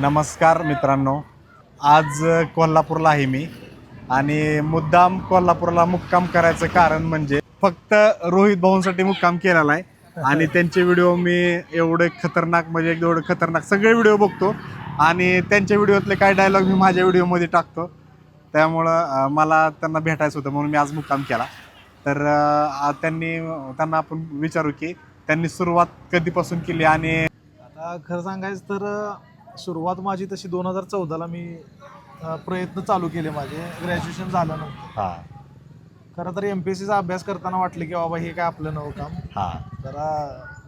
नमस्कार मित्रांनो. आज कोल्हापूरला आहे मी. आणि मुद्दाम कोल्हापूरला मुक्काम करायचं कारण म्हणजे फक्त रोहित भाऊंसाठी मुक्काम केलेला आहे आणि त्यांचे व्हिडिओ मी एवढे खतरनाक म्हणजे एवढे खतरनाक सगळे व्हिडिओ बघतो. आणि त्यांच्या व्हिडिओतले काय डायलॉग मी माझ्या व्हिडिओमध्ये टाकतो. त्यामुळं मला त्यांना भेटायचं होतं म्हणून मी आज मुक्काम केला. तर त्यांनी त्यांना आपण विचारू की त्यांनी सुरुवात कधीपासून केली आणि आता खरं सांगायचं तर सुरुवात माझी तशी दोन हजार चौदाला मी अ, प्रयत्न चालू केले माझे. ग्रॅज्युएशन झाल्यानंतर हां. खरं तर एम पी एस सीचा अभ्यास करताना वाटलं की बाबा हे काय आपलं नवं काम. हां. जरा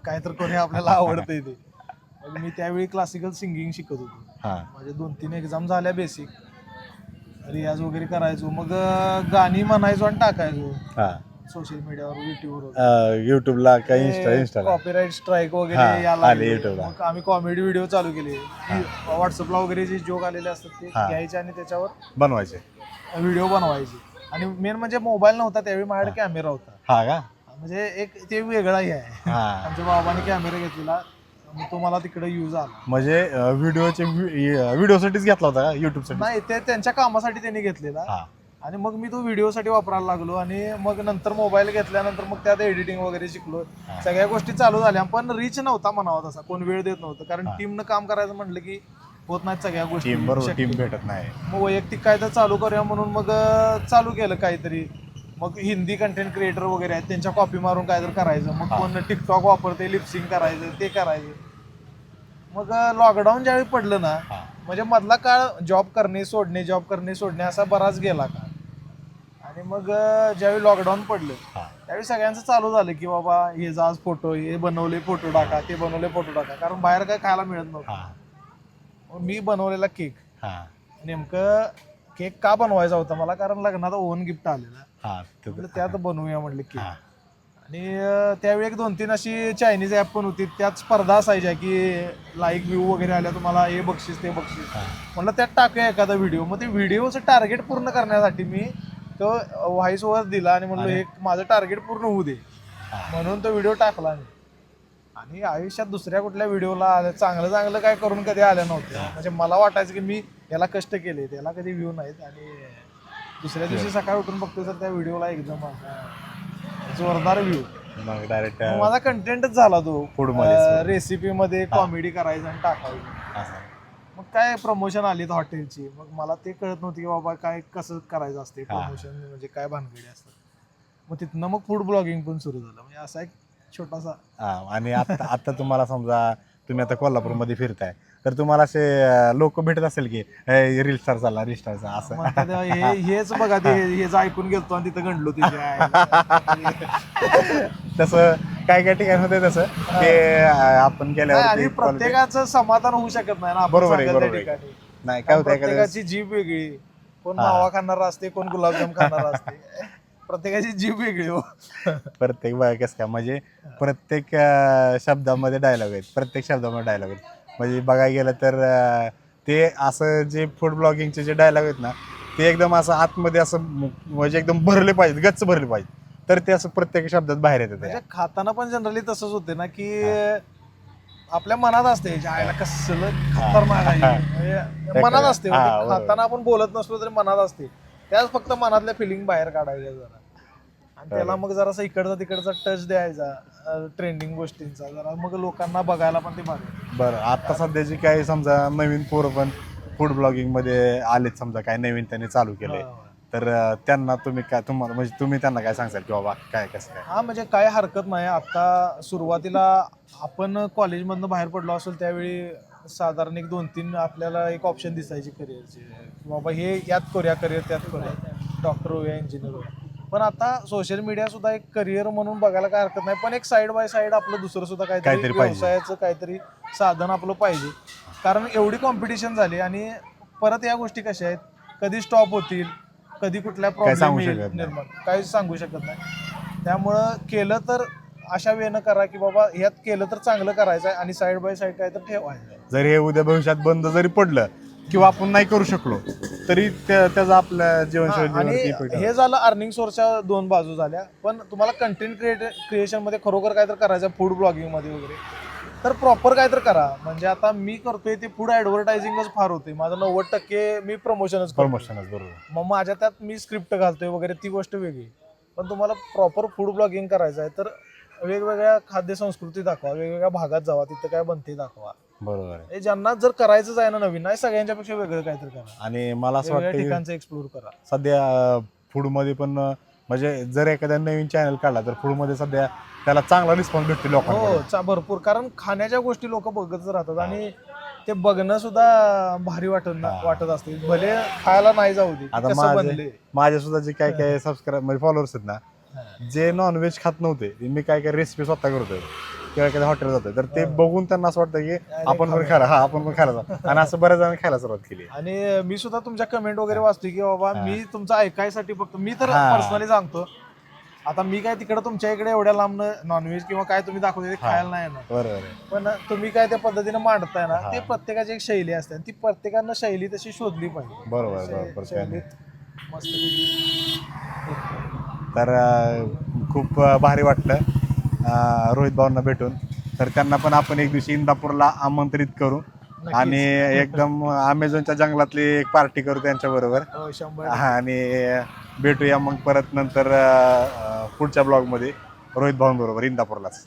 काय तर कोणी आपल्याला आवडतंय ते. मग मी त्यावेळी क्लासिकल सिंगिंग शिकत होतो. हां. माझे दोन तीन एक्झाम झाल्या बेसिक रियाज वगैरे करायचो. मग अ, गाणी म्हणायचो आणि टाकायचो. हां. सोशल मीडियावर युट्यूबवर युट्यूबला का इन्स्टा इन्स्टाला कॉपीराईट स्ट्राईक हा, वगैरे यायला आले लागले. YouTube ला. मग आम्ही कॉमेडी व्हिडिओ चालू केले. व्हॉट्सअपला वगैरे जे जोक आलेले असतात ते हा. घ्यायचे आणि त्याच्यावर बनवायचे. व्हिडिओ बनवायचे. आणि मेन म्हणजे मोबाईल नव्हता त्यावेळी माझ्याकडे कॅमेरा होता. हा का? म्हणजे एक ते वेगळाही आहे. हा. आमच्या बाबाने कॅमेरा घेतलेला. मग तो मला तिकडे यूज आला. म्हणजे व्हिडिओचे व्हिडिओसाठीच घेतला होता का? युट्यूबसाठी नाही ते त्यांच्या कामासाठी त्यांनी घेतलेला. हा. आणि मग मी तो व्हिडिओसाठी वापरायला लागलो आणि मग नंतर मोबाईल घेतल्यानंतर मग त्यात एडिटिंग वगैरे शिकलो. सगळ्या गोष्टी चालू झाल्या पण रिच नव्हता म्हणावा तसा. कोण वेळ देत नव्हतं. कारण. टीमनं काम करायचं म्हटलं की होत नाहीत सगळ्या गोष्टी. टीम भेटत नाही. मग वैयक्तिक काय तर चालू करूया म्हणून मग चालू केलं काहीतरी. मग हिंदी कंटेंट क्रिएटर वगैरे आहेत त्यांच्या कॉपी मारून काय तर करायचं. मग. कोण टिकटॉक वापरते लिपसिंग करायचं ते करायचं. मग लॉकडाऊन ज्यावेळी पडलं ना म्हणजे मधला काळ जॉब करणे सोडणे जॉब करणे सोडणे असा बराच गेला का? आणि मग अं, ज्यावेळी लॉकडाऊन पडलं हा. त्यावेळी सगळ्यांचं चालू झालं की बाबा हे जा आज फोटो हे बनवले फोटो टाका ते बनवले फोटो टाका. कारण बाहेर काय खायला मिळत नव्हतं. हा. मग मी बनवलेला केक हा. नेमकं केक का बनवायचा होता मला? कारण लग्नात ओव्हन गिफ्ट आलेला. हा ते- म्हटलं त्यात बनवूया म्हटलं केक हा. आणि अं, त्यावेळी एक दोन तीन अशी चायनीज ॲप पण होती. त्यात स्पर्धा असायच्या की लाईक व्ह्यू वगैरे आल्या तुम्हाला हे बक्षीस ते बक्षीस. हा. म्हणलं त्यात टाकूया एखादा व्हिडिओ मग ते व्हिडिओचं टार्गेट पूर्ण करण्यासाठी मी तो व्हॉइस ओव्हर दिला आणि म्हणलं. हे माझं टार्गेट पूर्ण होऊ दे. म्हणून तो व्हिडिओ टाकला मी आणि आयुष्यात दुसऱ्या कुठल्या व्हिडिओला चांगलं चांगलं काय करून कधी आलं नव्हतं. म्हणजे मला वाटायचं की मी याला कष्ट केले त्याला कधी व्ह्यू नाहीत. आणि दुसऱ्या दिवशी सकाळी उठून बघतो तर त्या व्हिडिओला एकदम जोरदार व्ह्यू मग डायरेक्ट माझा कंटेंटच झाला तो. रेसिपी मध्ये कॉमेडी करायचं आणि टाकायचं. मग काय प्रमोशन आली हॉटेलची मग मला ते कळत नव्हती की बाबा काय कसं करायचं असते. प्रमोशन म्हणजे काय भानगडी असतात. मग तिथनं मग फूड ब्लॉगिंग पण सुरू झालं. म्हणजे असा एक छोटासा हा आणि आता आता तुम्हाला समजा तुम्ही आता कोल्हापूरमध्ये फिरताय. तर तुम्हाला असे लोक भेटत असेल की रील स्टार चालला रील स्टारचा असं. हेच बघा ते हेच ऐकून गेलतो आणि तिथं गंडलो तिथे तसं काय काय ठिकाणी होते तसं? अं, आपण आणि गेल्यावर प्रत्येकाचं समाधान होऊ शकत नाही ना आपण बरोबर आहे, सांगाल त्या बरोबर आहे. ठिकाणी. नाही काय होतं एखाद्या प्रत्येकाची जीभ वेगळी कोण हा. मावा खाणारा असते कोण गुलाबजाम खाणारा असते. प्रत्येकाची जीभ वेगळी हो. प्रत्येक बघा कसं काय म्हणजे प्रत्येक अं, शब्दामध्ये डायलॉग आहेत प्रत्येक शब्दामध्ये डायलॉग आहेत. म्हणजे बघायला गेलं तर अं, ते असं जे फूड ब्लॉगिंगचे जे डायलॉग आहेत ना ते एकदम असं आतमध्ये असं म- म्हणजे एकदम भरले पाहिजेत गच्च भरले पाहिजे तर ते असं प्रत्येक शब्दात बाहेर येतं म्हणजे ते. खाताना पण जनरली तसंच होते ना की आपल्या मनात असते "ज्या आईला कसलं खतरनाक आहे. म्हणजे मनात असते हा, म्हणजे बरोबर. खाताना आपण बोलत नसलो तरी मनात असते. त्याच फक्त मनातल्या फिलिंग बाहेर काढायच्या जरा. आणि त्याला मग जरासा इकडचा तिकडचा टच द्यायचा ट्रेंडिंग गोष्टींचा. जरा मग लोकांना बघायला पण ते बघायचं बरं आता सध्याची काही समजा नवीन पोरं पण फूड ब्लॉगिंगमध्ये आलेत समजा काय नवीन त्यांनी चालू केलंय. तर त्यांना तुम्ही काय तुम्हाला म्हणजे तुम्ही त्यांना काय सांगसाल की बाबा काय कसं काय? हा म्हणजे काय हरकत नाही. आता सुरुवातीला आपण कॉलेजमधनं बाहेर पडलो असेल त्यावेळी साधारण एक दोन तीन आपल्याला एक ऑप्शन दिसायचे करिअरचे बाबा हे यात करूया करिअर त्यात करूया. डॉक्टर होऊया इंजिनियर होऊया. पण आता सोशल मीडिया सुद्धा एक करिअर म्हणून बघायला काय हरकत नाही. पण एक साईड बाय साईड आपलं दुसरं सुद्धा काहीतरी. व्यवसायाचं काहीतरी साधन आपलं पाहिजे. कारण एवढी कॉम्पिटिशन झाली आणि परत या गोष्टी कशा आहेत? कधी स्टॉप होतील? कधी कुठल्या काय सांगू प्रॉब्लेम शकत नाही. निर्माण. काहीच सांगू शकत नाही. त्यामुळं केलं तर अशा वेळेनं करा की बाबा ह्यात केलं तर चांगलं करायचं आहे आणि साईड बाय साईड काय तर ठेवायचं. जरी हे उद्या भविष्यात बंद जरी पडलं किंवा आपण नाही करू शकलो तरी त्या- त्याचा आपल्या हा, जीवनशैलीवरती आणि इफेक्ट हे झालं अर्निंग सोर्सच्या दोन बाजू झाल्या. पण तुम्हाला कंटेंट क्रिएट क्रिएशनमध्ये खरोखर काय तर करायचं फूड ब्लॉगिंगमध्ये वगैरे. तर प्रॉपर काय तर करा. म्हणजे आता मी करतोय ते फूड ऍडव्हर्टायझिंगच फार होते माझं नव्वद टक्के मी प्रमोशनच करतो प्रमोशनच बरोबर. मग माझ्या त्यात मी स्क्रिप्ट घालतोय वगैरे ती गोष्ट वेगळी. पण तुम्हाला प्रॉपर फूड ब्लॉगिंग करायचं आहे तर वेगवेगळ्या खाद्य संस्कृती दाखवा वेगवेगळ्या भागात जावा तिथं काय बनते दाखवा. बरोबर आहे. हे ज्यांना जर करायचंच आहे ना नवीन नाही सगळ्यांच्या पेक्षा वेगळं काहीतरी करा. आणि मला असं वेगवेगळ्या वाटतं की ठिकाणचं एक्सप्लोर करा. सध्या फूडमध्ये पण म्हणजे जर एखाद्या नवीन चॅनल काढला तर फूडमध्ये सध्या त्याला चांगला रिस्पॉन्स भेटतो हो लोकांना चा भरपूर. कारण खाण्याच्या गोष्टी लोक बघतच राहतात आणि ते बघणं सुद्धा भारी वाटत ना- हा. वाटत असते. भले खायला नाही जाऊ दे आता कसं माझे- बनले. माझ्या सुद्धा जे काय काय सबस्क्राईब म्हणजे फॉलोअर्स आहेत ना जे नॉनव्हेज खात नव्हते ते मी काय काय रेसिपी स्वतः करतोय. किंवा एखाद्या हॉटेल जातोय. तर ते बघून त्यांना असं वाटतं की आपण पण. खायला हा आपण पण खायला जाऊ. आणि असं बऱ्याच जणांनी खायला सुरुवात केली. आणि मी सुद्धा तुमच्या कमेंट वगैरे वाचतोय की बाबा. मी तुमचं ऐकायसाठी फक्त मी तर. पर्सनली सांगतो. आता मी काय तिकडे तुमच्या इकडे एवढ्या लांब नॉनव्हेज किंवा काय तुम्ही दाखवते ते. खायला नाही ना बरोबर पण तुम्ही काय त्या पद्धतीने मांडताय ना. ते प्रत्येकाची एक शैली असते. आणि ती प्रत्येकानं शैली तशी शोधली पाहिजे. बरोबर बरोबर. शैलीत मस्तपैकी तर खूप भारी वाटलं. रोहित भाऊंना भेटून. तर त्यांना पण आपण एक दिवशी इंदापूरला आमंत्रित करू. आणि एकदम अमेझॉनच्या जंगलातली एक पार्टी करू त्यांच्या बरोबर. हो, आणि भेटूया मग परत नंतर पुढच्या ब्लॉगमध्ये रोहित भाऊंबरोबर इंदापूरलाच.